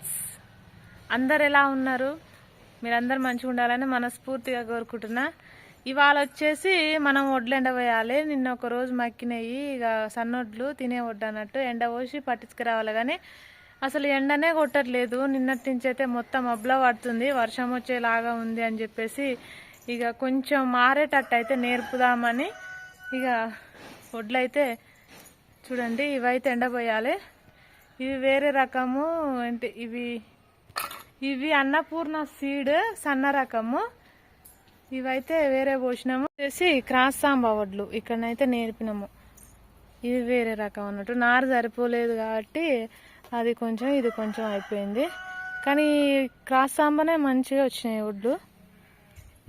Friends అందరు ఎలా ఉన్నారు? మీరందరు మంచిగా ఉండాలని మనస్ఫూర్తిగా కోరుకుంటున్నా. ఇవాళ వచ్చేసి మనం వడ్లు ఎండబోయాలి. నిన్న ఒక రోజు మక్కినాయి ఇక సన్నొడ్లు తినే వడ్డు అన్నట్టు ఎండ పోసి పట్టించుకురావాలి కానీ అసలు ఎండనే కొట్టట్లేదు. నిన్నటి నుంచి అయితే మొత్తం అబ్లా పడుతుంది. వర్షం వచ్చేలాగా ఉంది అని చెప్పేసి ఇక కొంచెం మారేటట్టు అయితే నేర్పుదామని ఇక వడ్లు అయితే చూడండి ఇవైతే ఎండబోయాలి. ఇవి వేరే రకము అంటే ఇవి ఇవి అన్నపూర్ణ సీడ్ సన్న రకము. ఇవైతే వేరే పోసినాము వచ్చేసి క్రాస్ సాంబా వడ్లు ఇక్కడనైతే నేర్పినాము. ఇవి వేరే రకం అన్నట్టు. నారు సరిపోలేదు కాబట్టి అది కొంచెం ఇది కొంచెం అయిపోయింది. కానీ క్రాస్ సాంబానే మంచిగా వచ్చినాయి వడ్లు.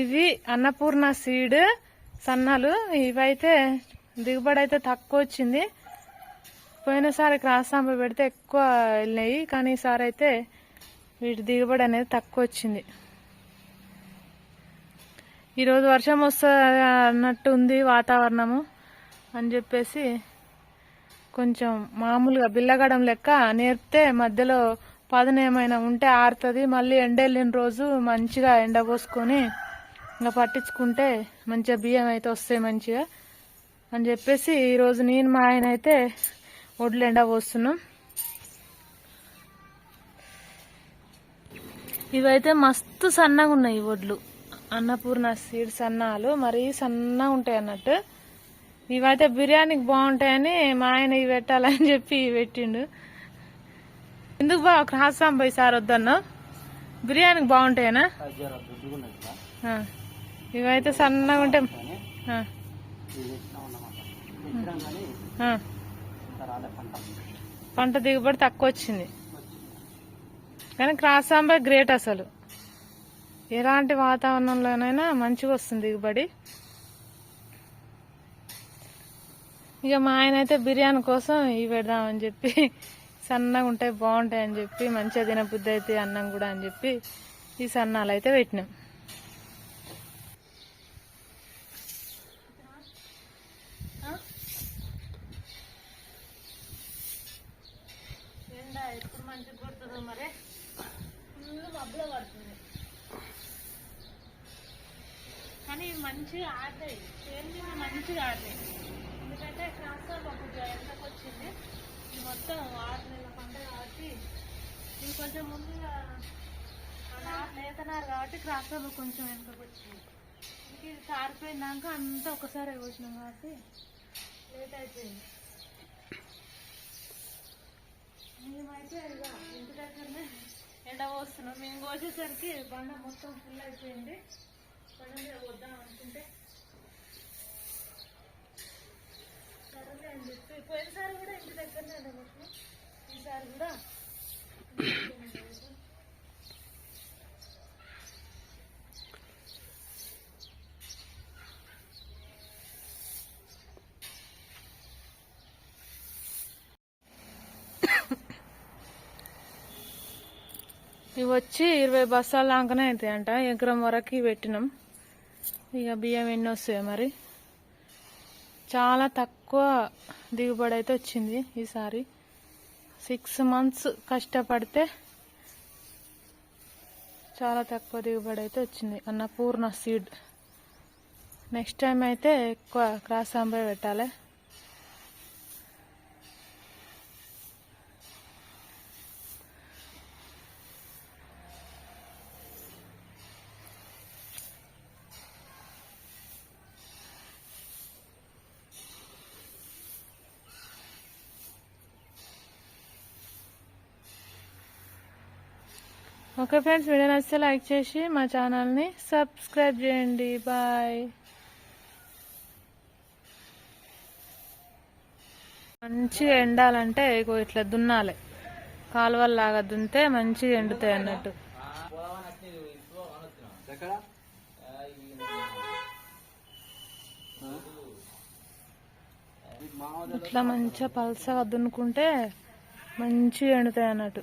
ఇవి అన్నపూర్ణ సీడ్ సన్నాలు ఇవైతే దిగుబడి అయితే తక్కువ వచ్చింది. పోయినసారి క్రాస్ సాంబ పెడితే ఎక్కువ వెళ్ళినాయి కానీ ఈసారి అయితే వీటి దిగుబడి అనేది తక్కువ వచ్చింది. ఈరోజు వర్షం వస్తుంది అన్నట్టు ఉంది వాతావరణము అని చెప్పేసి కొంచెం మామూలుగా బిల్లగడం లెక్క నేర్పితే మధ్యలో పదన ఏమైనా ఉంటే ఆరుతుంది మళ్ళీ ఎండ వెళ్ళిన రోజు మంచిగా ఎండ పోసుకొని ఇంకా పట్టించుకుంటే మంచిగా బియ్యం అయితే వస్తాయి మంచిగా అని చెప్పేసి ఈరోజు నేను మా ఆయన అయితే ఒడ్లు ఎండ పోస్తున్నాం. ఇవైతే మస్తు సన్నగా ఉన్నాయి వడ్లు అన్నపూర్ణ సీడ్ సన్నాలు మరీ సన్నగా ఉంటాయి అన్నట్టు. ఇవైతే బిర్యానీకి బాగుంటాయని మా ఆయన ఇవి పెట్టాలని చెప్పి పెట్టిండు. ఎందుకు బా క్రాస్ సాంబాయి సార్ వద్దన్నా? బిర్యానీకి బాగుంటాయనా. ఇవైతే సన్నగా ఉంటాయి. పంట. దిగుబడి తక్కువ వచ్చింది కానీ క్రాస్ సాంబార్ గ్రేట్ అసలు. ఎలాంటి వాతావరణంలోనైనా మంచిగా వస్తుంది దిగుబడి. ఇక మా ఆయన అయితే బిర్యానీ కోసం ఇవి పెడదామని చెప్పి సన్నగా ఉంటాయి బాగుంటాయి అని చెప్పి మంచిగా తినబుద్ధి అయితే అన్నం కూడా అని చెప్పి ఈ సన్నాలు అయితే పెట్టినాం. పడుతుంది మరి? ఫుల్ మబ్బులో పడుతుంది. కానీ ఇవి మంచిగా ఆడతాయి. చేను మంచిగా ఆడతాయి. ఎందుకంటే క్రాస్ మాకు ఎండకు వచ్చింది. ఇది మొత్తం ఆరు నెలల పంట కాబట్టి ఇది కొంచెం ముందుగా లేతనారు కాబట్టి క్రాస్ కొంచెం వెనకకు వచ్చింది. ఇంక ఇది కారిపోయినాక అంతా ఒకసారి వచ్చినాం కాబట్టి లేట్ అయిపోయింది. మేమైతే ఇక ఇంటి దగ్గరనే ఎండ పోస్తున్నాం. మేము కోసేసరికి బండ మొత్తం ఫుల్ అయిపోయింది. బండ మీద వద్దాం అనుకుంటే. సరేలే అని చెప్పి పోయినసారి కూడా ఇంటి దగ్గరనే ఎండ పోతున్నాం ఈసారి కూడా ఇవి వచ్చి ఇరవై బస్తాల దాకానే అవుతాయంట ఎకరం వరకు పెట్టినాం. ఇక బియ్యం ఎన్ని వస్తాయో మరి? చాలా తక్కువ దిగుబడి అయితే వచ్చింది ఈసారి. సిక్స్ మంత్స్ కష్టపడితే చాలా తక్కువ దిగుబడి అయితే వచ్చింది. అన్నపూర్ణ సీడ్ నెక్స్ట్ టైం అయితే ఎక్కువ క్రాస్ అంబే పెట్టాలి. ఓకే ఫ్రెండ్స్ వీడియో నచ్చితే లైక్ చేసి మా ఛానల్ని సబ్స్క్రైబ్ చేయండి. బాయ్ మంచిగా ఎండాలంటే ఇగో ఇట్లా దున్నాలి. కాలువల్లాగా దున్నితే మంచిగా ఎండుతాయి అన్నట్టు. ఇట్లా మంచిగా పల్సగా దున్నుకుంటే మంచిగా ఎండుతాయి అన్నట్టు.